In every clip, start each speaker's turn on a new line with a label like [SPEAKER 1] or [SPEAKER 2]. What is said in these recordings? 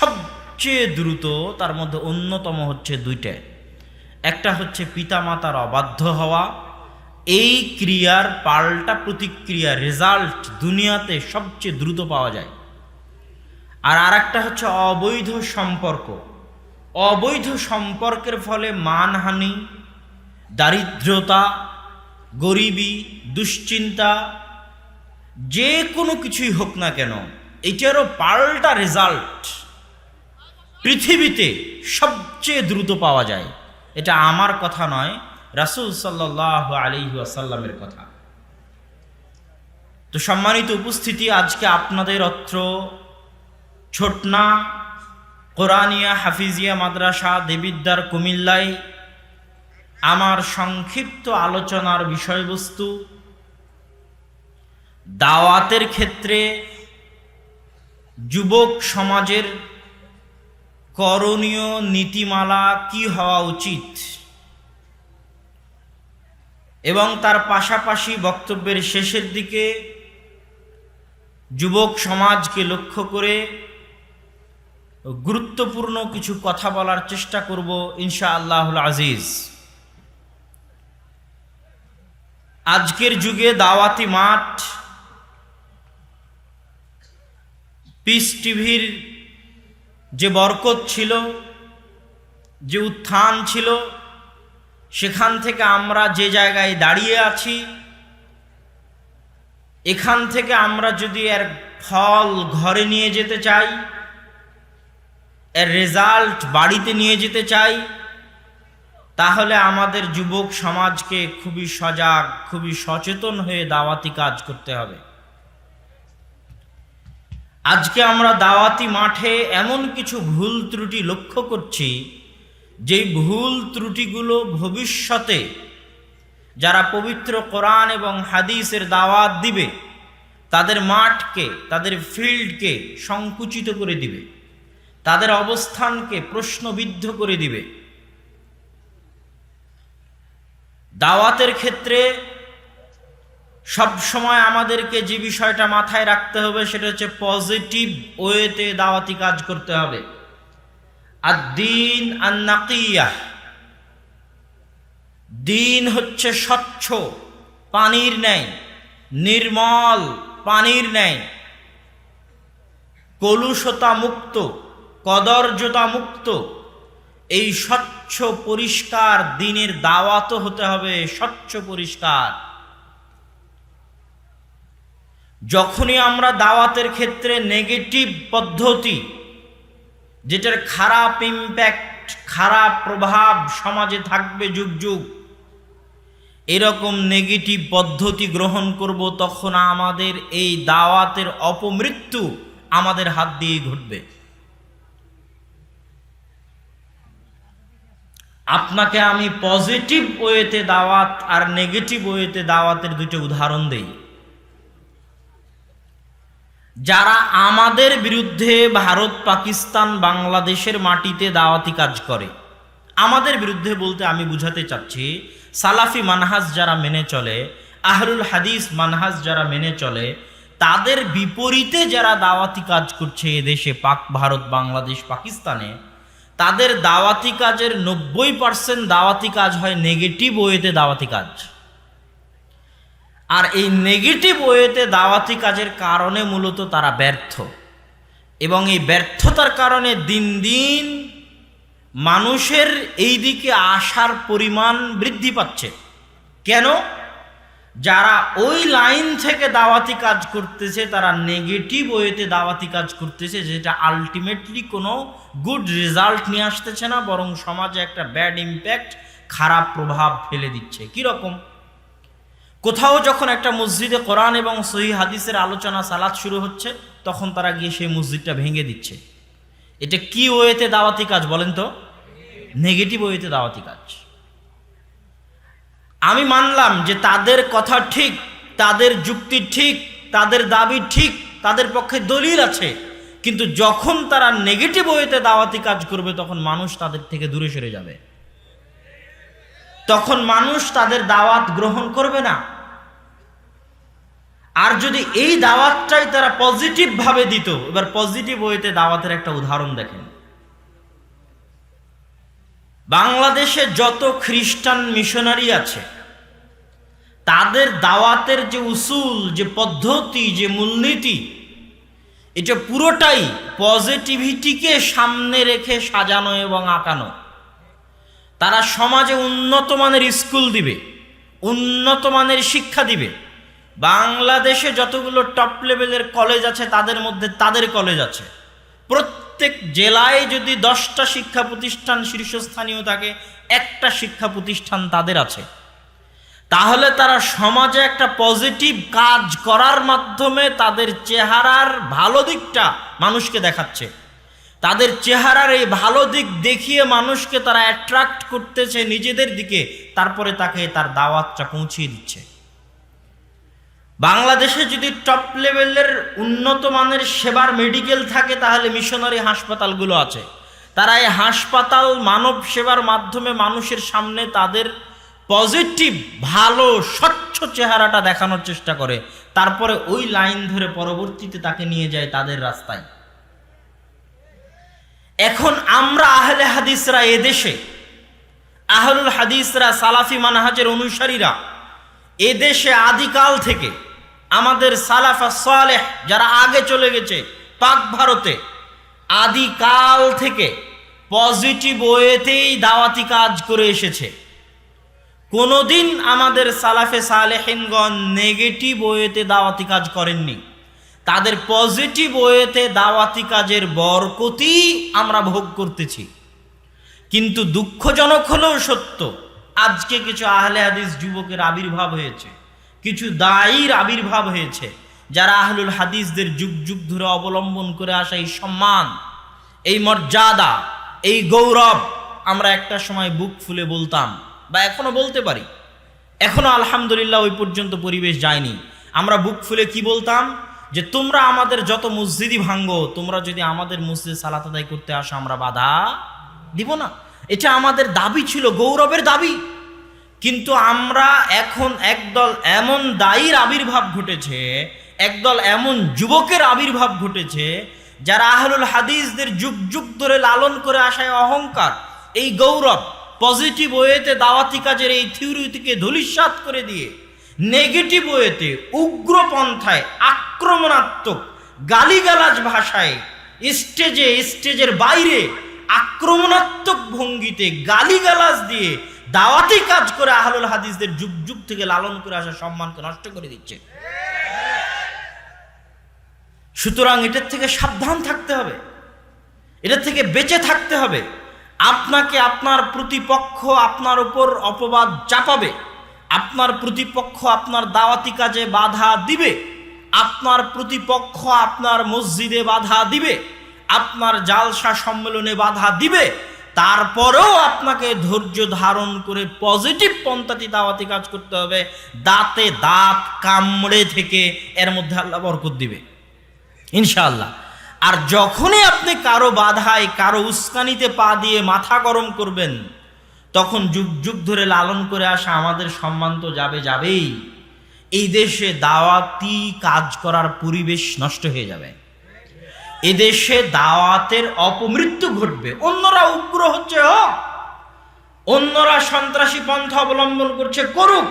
[SPEAKER 1] সবচেয়ে দ্রুত, তার মধ্যে অন্যতম হচ্ছে দুইটা। একটা হচ্ছে পিতামাতার অবাধ্য হওয়া। এই ক্রিয়ার পাল্টা প্রতিক্রিয়া, রেজাল্ট দুনিয়াতে সবচেয়ে দ্রুত পাওয়া যায়। আর আরেকটা হচ্ছে অবৈধ সম্পর্ক। অবৈধ সম্পর্কের ফলে মানহানি, দারিদ্রতা, গরিবী, দুশ্চিন্তা, যে কোনো কিছুই হোক না কেন, এটারও পাল্টা রেজাল্ট। পৃথিবীতে সবচেয়ে দ্রুত পাওয়া যায়। এটা আমার কথা নয়, রাসুল সাল্লাহ আলী কথা। তো সম্মানিত উপস্থিতি, আজকে আপনাদের অত্র ছোটনা, কোরআনিয়া, হাফিজিয়া, মাদ্রাসা দেবিদ্দার কুমিল্লায় আমার সংক্ষিপ্ত আলোচনার বিষয়বস্তু দাওয়াতের ক্ষেত্রে যুবক সমাজের করণীয় নীতিমালা কি হওয়া উচিত? এবং তার পাশাপাশি বক্তব্যের শেষের দিকে যুবক সমাজকে লক্ষ্য করে গুরুত্বপূর্ণ কিছু কথা বলার চেষ্টা করব ইনশা আল্লাহুল আজিজ। আজকের যুগে দাওয়াতি মাঠ, পিস টিভির যে বরকত ছিল, যে উত্থান ছিল, সেখান থেকে আমরা যে জায়গায় দাঁড়িয়ে আছি, এখান থেকে আমরা যদি এর ফল ঘরে নিয়ে যেতে চাই, এর রেজাল্ট বাড়িতে নিয়ে যেতে চাই, তাহলে আমাদের যুবক সমাজকে খুবই সজাগ, খুবই সচেতন হয়ে দাওয়াতি কাজ করতে হবে। আজকে আমরা দাওয়াতি মাঠে এমন কিছু ভুল ত্রুটি লক্ষ্য করছি, যেই ভুল ত্রুটিগুলো ভবিষ্যতে যারা পবিত্র কোরআন এবং হাদিসের দাওয়াত দিবে, তাদের মাঠকে, তাদের ফিল্ডকে সংকুচিত করে দিবে, তাদের অবস্থানকে প্রশ্নবিদ্ধ করে দিবে। দাওয়াতের ক্ষেত্রে সব সময় আমাদেরকে যে বিষয়টা মাথায় রাখতে হবে সেটা হচ্ছে পজিটিভ ওয়েতে দাওয়াতি কাজ করতে হবে। আর দিন আন্নাকিয়া। দিন হচ্ছে স্বচ্ছ, পানির ন্যায়, নির্মল, পানির ন্যায়। কলুষতা মুক্ত, কদর্যতা মুক্ত। এই স্বচ্ছ পরিষ্কার, দিনের দাওয়াতও হতে হবে স্বচ্ছ পরিষ্কার। যখনই আমরা দাওয়াতের ক্ষেত্রে নেগেটিভ পদ্ধতি, যেটার খারাপ ইম্প্যাক্ট খারাপ প্রভাব সমাজে থাকবে যুগ যুগ, এরকম নেগেটিভ পদ্ধতি গ্রহণ করব তখন আমাদের এই দাওয়াতের অপমৃত্যু আমাদের হাত দিয়ে ঘটবে। আপনাকে আমি পজিটিভ ওয়েতে দাওয়াত আর নেগেটিভ ওয়েতে দাওয়াতের দুটো উদাহরণ দেই। যারা আমাদের বিরুদ্ধে ভারত, পাকিস্তান, বাংলাদেশের মাটিতে দাওয়াতি কাজ করে। আমাদের বিরুদ্ধে বলতে আমি বুঝাতে চাচ্ছি, সালাফি মানহাজ যারা মেনে চলে আহরুল হাদিস মানহাজ যারা মেনে চলে, তাদের বিপরীতে যারা দাওয়াতি কাজ করছে এদেশে, পাক ভারত, বাংলাদেশ, পাকিস্তানে, তাদের দাওয়াতি কাজের নব্বই পার্সেন্ট দাওয়াতি কাজ হয় নেগেটিভ ওয়েতে দাওয়াতি কাজ। আর এই নেগেটিভ ওয়েতে দাওয়াতি কাজের কারণে মূলত তারা ব্যর্থ। এবং এই ব্যর্থতার কারণে দিন দিন মানুষের এই দিকে আসার পরিমাণ বৃদ্ধি পাচ্ছে। কেন? যারা ওই লাইন থেকে দাওয়াতি কাজ করতেছে, তারা নেগেটিভ ওয়েতে দাওয়াতি কাজ করতেছে, যেটা আলটিমেটলি কোনো গুড রেজাল্ট নিয়ে আসতেছে না, বরং সমাজে একটা ব্যাড ইম্প্যাক্ট খারাপ প্রভাব ফেলে দিচ্ছে। কীরকম? কোথাও যখন একটা মসজিদে কোরআন এবং সহি হাদিসের আলোচনা, সালাত শুরু হচ্ছে, তখন তারা গিয়ে সেই মসজিদটা ভেঙে দিচ্ছে। এটা কি ওয়েতে দাওয়াতি কাজ বলেন তো? নেগেটিভ ওয়েতে দাওয়াতি কাজ। আমি মানলাম যে তাদের কথা ঠিক, তাদের যুক্তি ঠিক, তাদের দাবি ঠিক, তাদের পক্ষে দলিল আছে, কিন্তু যখন তারা নেগেটিভ ওয়েতে দাওয়াতি কাজ করবে, তখন মানুষ তাদের থেকে দূরে সরে যাবে। তখন মানুষ তাদের দাওয়াত গ্রহণ করবে না। আর যদি এই দাওয়াতটাই তারা পজিটিভ ভাবে দিত, এবার পজিটিভ ওয়েতে দাওয়াতের একটা উদাহরণ দেখেন। বাংলাদেশে যত খ্রিস্টান মিশনারি আছে, তাদের দাওয়াতের যে উসুল, যে পদ্ধতি, যে মূলনীতি, এটা পুরোটাই পজিটিভিটিকে সামনে রেখে সাজানো এবং আঁকানো। তারা সমাজে উন্নত মানের স্কুল দিবে, উন্নত মানের শিক্ষা দিবে। বাংলাদেশে যতগুলো টপ লেভেলের কলেজ আছে, তাদের মধ্যে তাদের কলেজ আছে। প্রত্যেক জেলায় যদি দশটা শিক্ষা প্রতিষ্ঠান শীর্ষস্থানীয় থাকে, একটা শিক্ষা প্রতিষ্ঠান তাদের আছে। তাহলে তারা সমাজে একটা পজিটিভ কাজ করার মাধ্যমে তাদের চেহারার ভালো দিকটা মানুষকে দেখাচ্ছে। তাদের চেহারার এই ভালো দিক দেখিয়ে মানুষকে তারা অ্যাট্রাক্ট করতেছে নিজেদের দিকে, তারপরে তাকে তার দাওয়াতটা পৌঁছিয়ে দিচ্ছে। বাংলাদেশে যদি টপ লেভেলের উন্নত মানের সেবার মেডিকেল থাকে, তাহলে মিশনারি হাসপাতালগুলো আছে। তারা এই হাসপাতাল মানব সেবার মাধ্যমে মানুষের সামনে তাদের পজিটিভ ভালো, স্বচ্ছ চেহারাটা দেখানোর চেষ্টা করে। তারপরে ওই লাইন ধরে পরবর্তীতে তাকে নিয়ে যায় তাদের রাস্তায়। এখন আমরা আহলে হাদিসরা এদেশে আহলুল হাদিসরা, সালাফি মানহাজের অনুসারীরা এদেশে আদিকাল থেকে আমাদের সালাফা সালেহ যারা আগে চলে গেছে পাক ভারতে, আদিকাল থেকে পজিটিভ ওয়েতেই দাওয়াতি কাজ করে এসেছে। কোনোদিন আমাদের সালাফে সালেহিনগণ নেগেটিভ ওয়েতে দাওয়াতি কাজ করেননি। তাদের পজিটিভ ওয়েতে দাওয়াতি কাজের বরকতি আমরা ভোগ করতেছি। কিন্তু দুঃখজনক হলেও সত্য, আজকে কিছু আহলে হাদিস যুবকের আবির্ভাব হয়েছে, কিছু দায়ীর আবির্ভাব হয়েছে, যারা আহলুল হাদিসদের যুগ যুগ ধরে অবলম্বন করে আসা এই সম্মান, এই মর্যাদা, এই গৌরব আমরা একটা সময় বুক ফুলে বলতাম বা এখনও বলতে পারি। এখনও আলহামদুলিল্লাহ ওই পর্যন্ত পরিবেশ যায়নি। আমরা বুক ফুলে কি বলতাম? যে তোমরা আমাদের যত মসজিদই ভাঙ্গো তোমরা যদি আমাদের মসজিদ সালাত আদায় করতে আসো, আমরা বাধা দিব না। এটা আমাদের দাবি ছিল, গৌরবের দাবি। কিন্তু আমরা এখন একদল এমন দায়ীর আবির্ভাব ঘটেছে, একদল এমন যুবকের আবির্ভাব ঘটেছে, যারা আহলুল হাদিসদের যুগ যুগ ধরে লালন করে আসায় অহংকার। এই গৌরব পজিটিভ ওয়েতে দাওয়াতি কাজের এই থিওরিটিকে ধূলিসাৎ করে দিয়ে, নেগেটিভ ওয়েতে উগ্রপন্থায় আক্রমণাত্মক গালিগালাজ ভাষায়, স্টেজে, স্টেজের বাইরে আক্রমণাত্মক ভঙ্গিতে গালিগালাজ দিয়ে দাওয়াতি কাজ করে আহলুল হাদিসদের যুগ যুগ থেকে লালন করে আসা সম্মানকে নষ্ট করে দিচ্ছে। সুতরাং এটার থেকে সাবধান থাকতে হবে। এটার থেকে বেঁচে থাকতে হবে। আপনাকে আপনার প্রতিপক্ষ আপনার উপর অপবাদ চাপাবে। আপনার প্রতিপক্ষ আপনার দাওয়াতি কাজে বাধা দিবে। আপনার প্রতিপক্ষ আপনার মসজিদে বাধা দিবে, আপনার জালসা সম্মেলনে বাধা দিবে, তারপরেও আপনাকে ধৈর্য ধারণ করে পজিটিভ পন্থাটি দাওয়াতি কাজ করতে হবে, দাঁতে দাঁত কামড়ে থেকে এর মধ্যে আল্লাহ বরকত দিবে। ইনশাআল্লাহ। আর যখনই আপনি কারও বাধায়, কারও উস্কানিতে পা দিয়ে মাথা গরম করবেন, তখন যুগ যুগ ধরে লালন করে আসা আমাদের সম্মান তো যাবে যাবেই। এই দেশে দাওয়াতি কাজ করার পরিবেশ নষ্ট হয়ে যাবে। এদেশে দাওয়াতের অপমৃত্যু ঘটবে। অন্যরা উগ্র হচ্ছে হোক অন্যরা সন্ত্রাসী পন্থা অবলম্বন করছে, করুক।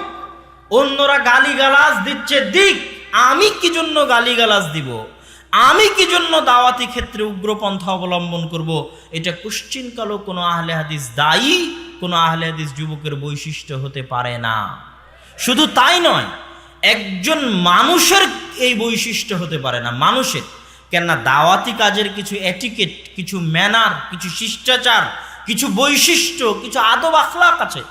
[SPEAKER 1] অন্যরা গালিগালাজ দিচ্ছে, দিক। আমি কি জন্য গালিগালাজ দিব? আমি কি জন্য দাওয়াতি ক্ষেত্রে উগ্রপন্থা অবলম্বন করব? এটা কুশ্চিনকালও কোনো আহলে হাদিস দায়ী, কোনো আহলে হাদিস যুবকের বৈশিষ্ট্য হতে পারে না। শুধু তাই নয় একজন মানুষের এই বৈশিষ্ট্য হতে পারে না, মানুষের। কেননা দাওয়াতি কাজের কিছু এটিকেট কিছু ম্যানার কিছু শিষ্টাচার, কিছু বৈশিষ্ট্য, কিছু আদব আখলাক আছে।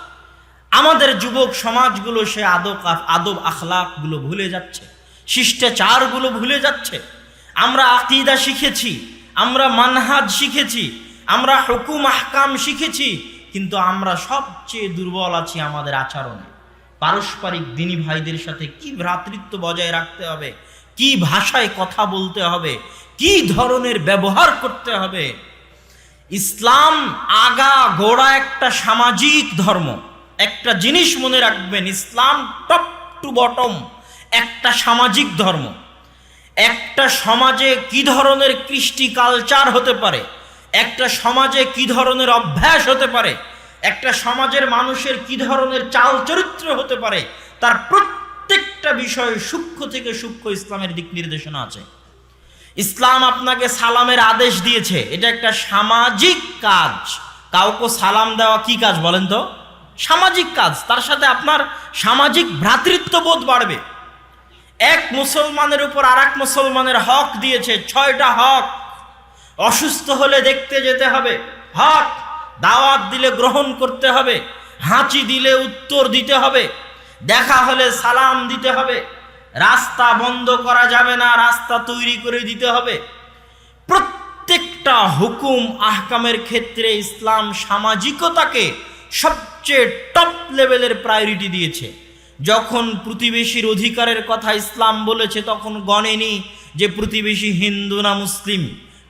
[SPEAKER 1] আমাদের যুবক সমাজগুলো সে আদব আদব আখলাকগুলো ভুলে যাচ্ছে, শিষ্টাচারগুলো ভুলে যাচ্ছে। আমরা আকিদা শিখেছি, আমরা মানহাজ শিখেছি, আমরা হুকুম আহকাম শিখেছি, কিন্তু আমরা সবচেয়ে দুর্বল আছি আমাদের আচরণে। পারস্পরিক দিনী ভাইদের সাথে কি ভ্রাতৃত্ব বজায় রাখতে হবে? কি ভাষায় কথা বলতে হবে? কি ধরনের ব্যবহার করতে হবে? ইসলাম আগা গোড়া একটা সামাজিক ধর্ম। একটা জিনিস মনে রাখবেন, ইসলাম টপ টু বটম একটা সামাজিক ধর্ম। একটা সমাজে কি ধরনের কৃষ্টি কালচার হতে পারে? একটা সমাজে কি ধরনের অভ্যাস হতে পারে? একটা সমাজের মানুষের কি ধরনের চাল চরিত্র হতে পারে, তার প্রত্যেকটা বিষয়ে সূক্ষ্ম থেকে সূক্ষ্ম ইসলামের দিক নির্দেশনা আছে। ইসলাম আপনাকে সালামের আদেশ দিয়েছে, এটা একটা সামাজিক কাজ। কাউকে সালাম দেওয়া কি কাজ বলেন তো? সামাজিক কাজ, তার সাথে আপনার সামাজিক ভ্রাতৃত্ববোধ বাড়বে। এক মুসলমানের উপর আর মুসলমানের হক দিয়েছে, ছয়টা হক। অসুস্থ হলে দেখতে যেতে হবে, হক। দাওয়াত দিলে গ্রহণ করতে হবে, হাঁচি দিলে উত্তর দিতে হবে, দেখা হলে সালাম দিতে হবে, রাস্তা বন্ধ করা যাবে না, রাস্তা তৈরি করে দিতে হবে। প্রত্যেকটা হুকুম আহকামের ক্ষেত্রে ইসলাম সামাজিকতাকে সবচেয়ে টপ লেভেলের প্রায়োরিটি দিয়েছে। যখন প্রতিবেশীর অধিকারের কথা ইসলাম বলেছে, তখন গণেনি যে প্রতিবেশী হিন্দু না মুসলিম।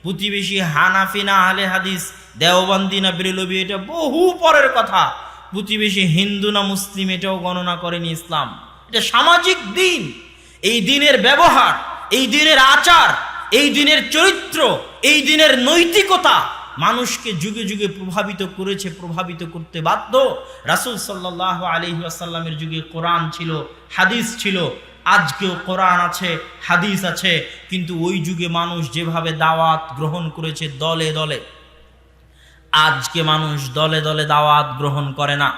[SPEAKER 1] প্রতিবেশী হানাফি না আলে হাদিস, দেওবন্দি না বেরলবি এটা বহু পরের কথা। প্রতিবেশী হিন্দু না মুসলিম, এটাও গণনা করেনি ইসলাম। এটা সামাজিক দিন। এই দিনের ব্যবহার, এই দিনের আচার, এই দিনের চরিত্র, এই দিনের নৈতিকতা মানুষকে যুগে যুগে প্রভাবিত করেছে, প্রভাবিত করতে বাধ্য। রাসুল সাল্লাহ আলহি আসাল্লামের যুগে কোরআন ছিল, হাদিস ছিল আজকেও কোরআন আছে, হাদিস আছে, কিন্তু ওই যুগে মানুষ যেভাবে দাওয়াত গ্রহণ করেছে দলে দলে, আজকে মানুষ দলে দলে দাওয়াত গ্রহণ করে না।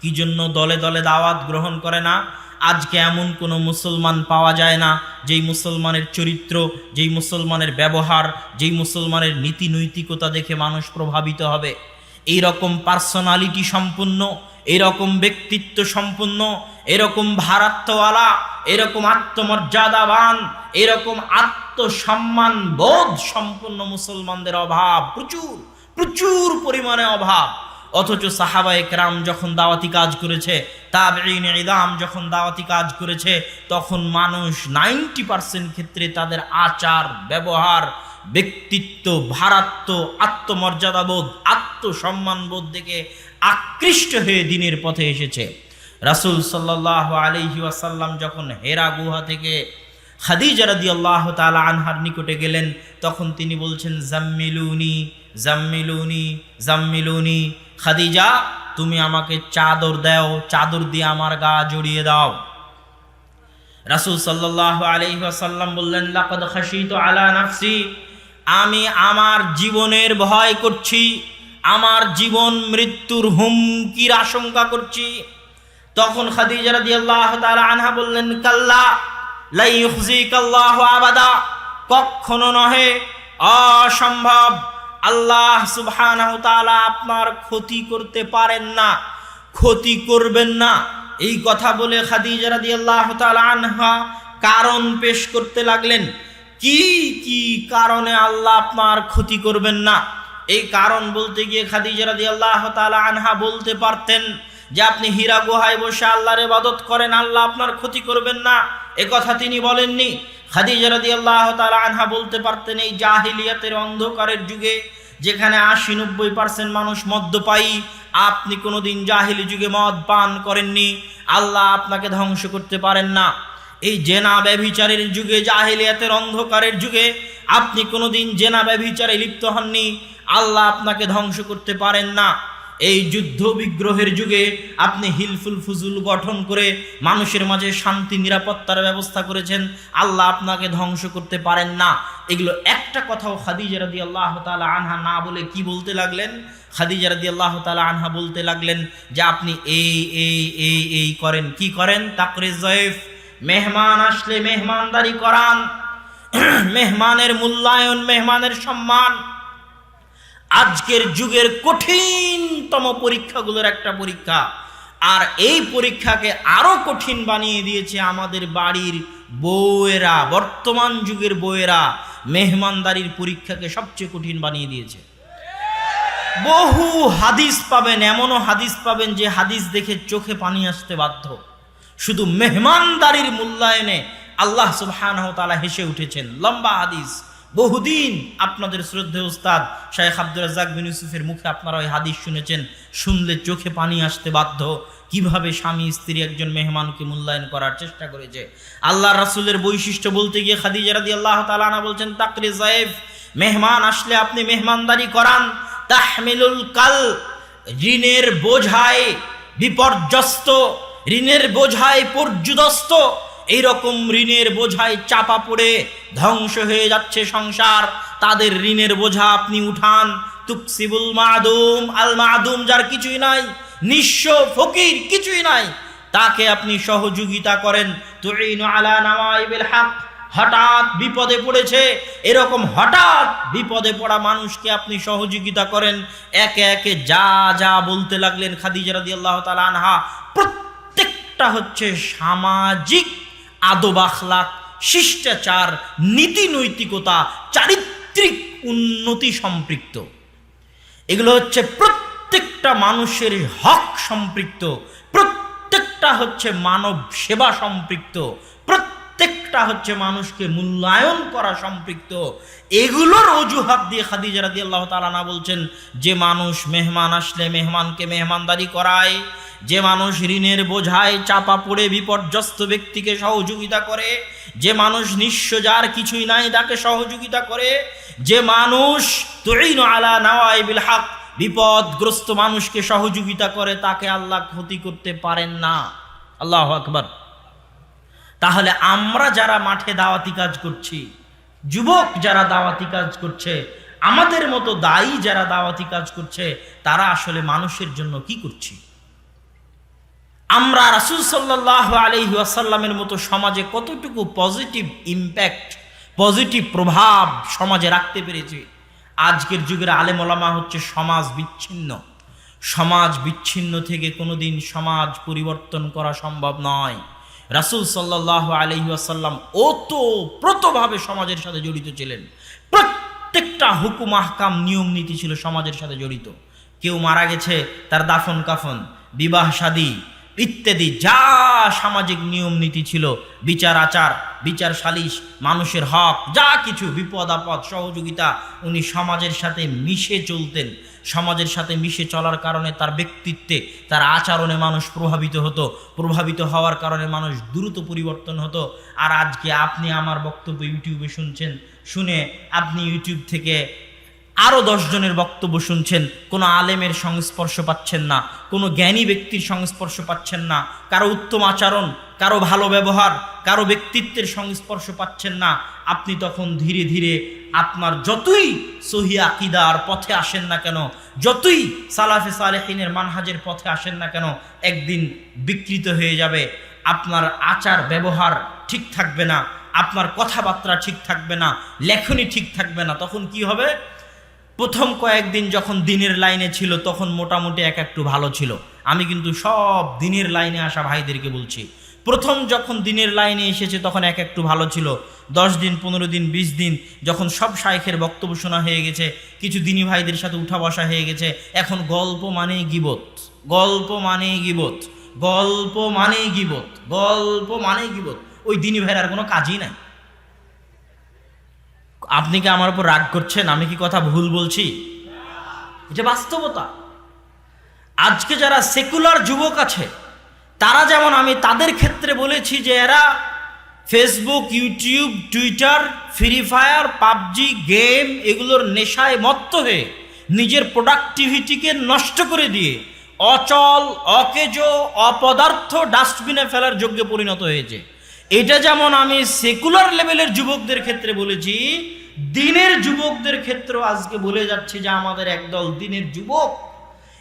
[SPEAKER 1] কি জন্য দলে দলে দাওয়াত গ্রহণ করে না? আজকে এমন কোনো মুসলমান পাওয়া যায় না, যেই মুসলমানের চরিত্র, যেই মুসলমানের ব্যবহার, যেই মুসলমানের নীতি নৈতিকতা দেখে মানুষ প্রভাবিত হবে। এই রকম পার্সোনালিটি সম্পূর্ণ, এরকম ব্যক্তিত্ব সম্পূর্ণ, এরকম ভারাত্মওয়ালা এরকম আত্মমর্যাদাবান, এরকম আত্মসম্মান বোধ সম্পূর্ণ মুসলমানদের অভাব, প্রচুর প্রচুর পরিমাণে অভাব। অথচ সাহাবা একরাম যখন দাওয়াতি কাজ করেছে তাবেইন যখন দাওয়াতি কাজ করেছে, তখন মানুষ নাইনটি পার্সেন্ট ক্ষেত্রে তাদের আচার, ব্যবহার ব্যক্তিত্ব, ভারাত্ম, আত্মমর্যাদাবোধ, আত্মসম্মানবোধ দেখে আকৃষ্ট হয়ে দিনের পথে এসেছে। রাসুল সাল্লাহ আলহি ওয়াসাল্লাম যখন হেরা গুহা থেকে খাদিজা রাদি আল্লাহ তালা আনহার নিকটে গেলেন, তখন তিনি বলছেন, জাম্মিলুনি জাম্মিলুনি জাম্মিলুনি। খাদিজা, তুমি আমাকে চাদর দাও, চাদর দিয়ে আমার গা জড়িয়ে দাও। রাসুল সাল্লাহ আলহিহাসাল্লাম বললেন, লাকদ খাসিত আলা নাফসি। আমি আমার জীবনের ভয় করছি, আমার জীবন মৃত্যুর হুমকির আশঙ্কা করছি। তখন খাদিজা রাদিয়াল্লাহ তাআলা আনহা বললেন, কাল্লা, লাই আবাদা। কখনো নহে, অসম্ভব। আল্লাহ তাআলা আপনার ক্ষতি করতে পারেন না, ক্ষতি করবেন না। এই কথা বলে খাদিজা রাদিয়াল্লাহু তাআলা আনহা কারণ পেশ করতে লাগলেন। কি কি কারণে আল্লাহ আপনার ক্ষতি করবেন না? এই কারণ বলতে গিয়ে খাদিজা রাদিয়াল্লাহু তাআলা আনহা বলতে পারতেন যে আপনি হীরা গুহায় বসে আল্লাহর ইবাদত করেন, আল্লাহ আপনার ক্ষতি করবেন না। এ কথা তিনি বলেননি। খাদিজা আল্লাহ তাআলা আনহা বলতে পারতেন এই জাহিলিয়াতের অন্ধকারের যুগে যেখানে আশি নব্বই পার্সেন্ট মানুষ মদ্যপায়ী আপনি কোনোদিন জাহিলি যুগে মদ পান করেননি। আল্লাহ আপনাকে ধ্বংস করতে পারেন না। এই জেনা ব্যভিচারের যুগে, জাহিলিয়াতের অন্ধকারের যুগে, আপনি কোনোদিন জেনা ব্যভিচারে লিপ্ত হননি। আল্লাহ আপনাকে ধ্বংস করতে পারেন না। এই যুদ্ধ বিগ্রহের যুগে আপনি হিলফুল ফুজুল গঠন করে মানুষের মাঝে শান্তি, নিরাপত্তার ব্যবস্থা করেছেন। আল্লাহ আপনাকে ধ্বংস করতে পারেন না। এগুলো একটা কথাও খাদিজা রাদি আল্লাহ তালা আনহা না বলে কি বলতে লাগলেন? খাদিজা রাদি আল্লাহ তালা আনহা বলতে লাগলেন যে আপনি এই এই এই এই করেন। কি করেন? তাকরে জয়েফ। মেহমান আসলে মেহমানদারি করান। মেহমানের মূল্যায়ন, মেহমানের সম্মান। আজকের যুগের কঠিনতম পরীক্ষাগুলোর একটা পরীক্ষা। আর এই পরীক্ষাকে আরও কঠিন বানিয়ে দিয়েছে আমাদের বাড়ির বউয়েরা, বর্তমান যুগের বউয়েরা মেহমানদারির পরীক্ষাকে সবচেয়ে কঠিন বানিয়ে দিয়েছে। বহু হাদিস পাবেন, এমনও হাদিস পাবেন যে হাদিস দেখে চোখে পানি আসতে বাধ্য। শুধু মেহমানদারির মূল্যায়নে আল্লাহ সুবহানাহু তাআলা হেসে উঠেছেন। লম্বা হাদিস। বহুদিন আপনাদের শ্রদ্ধেয় উস্তাদ শাহেখ আব্দুল রাজাক বিন ইউসুফের মুখে আপনারা ওই হাদিস শুনেছেন। শুনলে চোখে পানি আসতে বাধ্য। কীভাবে স্বামী, স্ত্রী একজন মেহমানকে মূল্যায়ন করার চেষ্টা করেছে। আল্লাহ রাসূলের বৈশিষ্ট্য বলতে গিয়ে খাদিজা রাদি আল্লাহ তালানা বলছেন তাকরি জায়েফ, মেহমান আসলে আপনি মেহমানদারি করান। তাহমিলুল কাল ঋণের বোঝায় বিপর্যস্ত ঋণের বোঝায় পর্যুদস্ত। এইরকম ঋণের বোঝায় চাপা পড়ে ধ্বংস হয়ে যাচ্ছে সংসার। তাদের ঋণের বোঝা আপনি উঠান। তুকসিবুল মাদুম, আল মাদুম যার কিছুই নাই, নিঃস্ব ফকির কিছুই নাই, তাকে আপনি সহযোগিতা করেন। তুইনু আলা নাওয়াইবিল হক, হঠাৎ বিপদে পড়েছে। এরকম হঠাৎ বিপদে পড়া মানুষকে আপনি সহযোগিতা করেন। একে একে যা যা বলতে লাগলেন খাদিজা রাদিয়াল্লাহু তাআলা আনহা প্রত্যেকটা হচ্ছে সামাজিক আদব আখলাক, শিষ্টাচার, নীতি নৈতিকতা, চারিত্রিক উন্নতি সম্পৃক্ত। এগুলো হচ্ছে প্রত্যেকটা মানুষের হক সম্পৃক্ত, প্রত্যেকটা হচ্ছে মানব সেবা সম্পৃক্ত, প্রত্যেকটা হচ্ছে মানুষকে মূল্যায়ন করা সম্পৃক্ত। এগুলোর অজুহাত দিয়ে খাদিজা রাদি আল্লাহ তালানা বলছেন, যে মানুষ মেহমান আসলে মেহমানকে মেহমানদারি করায় যে মানুষ ঋণের বোঝায় চাপা পড়ে বিপর্যস্ত ব্যক্তিকে সহযোগিতা করে, যে মানুষ নিঃস্ব যার কিছুই নাই তাকে সহযোগিতা করে, যে মানুষ তুইন আলা নাওয়াইবিল হক, বিপদগ্রস্ত মানুষকে সহযোগিতা করে, তাকে আল্লাহ ক্ষতি করতে পারেন না। আল্লাহ আকবার। তাহলে আমরা যারা মাঠে দাওয়াতি কাজ করছি, যুবক যারা দাওয়াতি কাজ করছে, আমাদের মতো দায়ী যারা দাওয়াতি কাজ করছে, তারা আসলে মানুষের জন্য কি করছি? আমরা রাসুল সাল্লাহ আলহি আসাল্লামের মতো সমাজে কতটুকু পজিটিভ ইম্প্যাক্ট পজিটিভ প্রভাব সমাজে রাখতে পেরেছি? আজকের যুগের আলেম ওলামা হচ্ছে সমাজ বিচ্ছিন্ন। সমাজ বিচ্ছিন্ন থেকে কোনোদিন সমাজ পরিবর্তন করা সম্ভব নয়। রাসুল সাল্লাহ আলহি আসাল্লাম ওতপ্রোতভাবে সমাজের সাথে জড়িত ছিলেন। প্রত্যেকটা হুকুম, আহকাম, নিয়ম, নীতি ছিল সমাজের সাথে জড়িত। কেউ মারা গেছে, তার দাফন কাফন বিবাহ শাদী ইত্যাদি যা সামাজিক নিয়ম নীতি ছিল, বিচার আচার, বিচার সালিশ, মানুষের হক, যা কিছু বিপদ আপদ, সহযোগিতা, উনি সমাজের সাথে মিশে চলতেন। সমাজের সাথে মিশে চলার কারণে তার ব্যক্তিত্বে, তার আচরণে মানুষ প্রভাবিত হতো। প্রভাবিত হওয়ার কারণে মানুষ দ্রুত পরিবর্তন হতো। আর আজকে আপনি আমার বক্তব্য ইউটিউবে শুনছেন, শুনে আপনি ইউটিউব থেকে আরও দশজনের বক্তব্য শুনছেন, কোনো আলেমের সংস্পর্শ পাচ্ছেন না, কোনো জ্ঞানী ব্যক্তির সংস্পর্শ পাচ্ছেন না, কারও উত্তম আচরণ, কারও ভালো ব্যবহার, কারও ব্যক্তিত্বের সংস্পর্শ পাচ্ছেন না, আপনি তখন ধীরে ধীরে আপনার যতই সহি আকিদার পথে আসেন না কেন, যতই সালাফে সালেহিনের মানহাজের পথে আসেন না কেন, একদিন বিকৃত হয়ে যাবে, আপনার আচার ব্যবহার ঠিক থাকবে না, আপনার কথাবার্তা ঠিক থাকবে না, লেখনী ঠিক থাকবে না, তখন কি হবে? প্রথম কয়েকদিন যখন দিনের লাইনে ছিল, তখন মোটামুটি এক একটু ভালো ছিল। আমি কিন্তু সব দিনের লাইনে আসা ভাইদেরকে বলছি। প্রথম যখন দিনের লাইনে এসেছে, তখন এক একটু ভালো ছিল। দশ দিন, পনেরো দিন, বিশ দিন, যখন সব শাইখের বক্তব্য শোনা হয়ে গেছে, কিছু দিনী ভাইদের সাথে উঠা বসা হয়ে গেছে। এখন গল্প মানেই গিবত। গল্প মানেই গিবত। গল্প মানেই গিবত। গল্প মানেই গিবত। ওই দিনী ভাইয়ের আর কোনো কাজই নাই। আপনি কি আমার উপর রাগ করছেন? আমি কি কথা ভুল বলছি? এটা বাস্তবতা। আজকে যারা সেকুলার যুবক আছে, তারা যেমন আমি তাদের ক্ষেত্রে বলেছি যে এরা Facebook YouTube Twitter Free Fire PUBG game এগুলোর নেশায় মত্ত হয়ে নিজের প্রোডাক্টিভিটিকে নষ্ট করে দিয়ে অচল, অকেজ, অপদার্থ ডাস্টবিনে ফেলার যোগ্য পরিণত হয়েছে। এটা যেমন আমি সেকুলার লেভেলের যুবকদের ক্ষেত্রে বলেছি, দিনের যুবকদের ক্ষেত্রেও আজকে বলে যাচ্ছে যে আমাদের একদল দিনের যুবক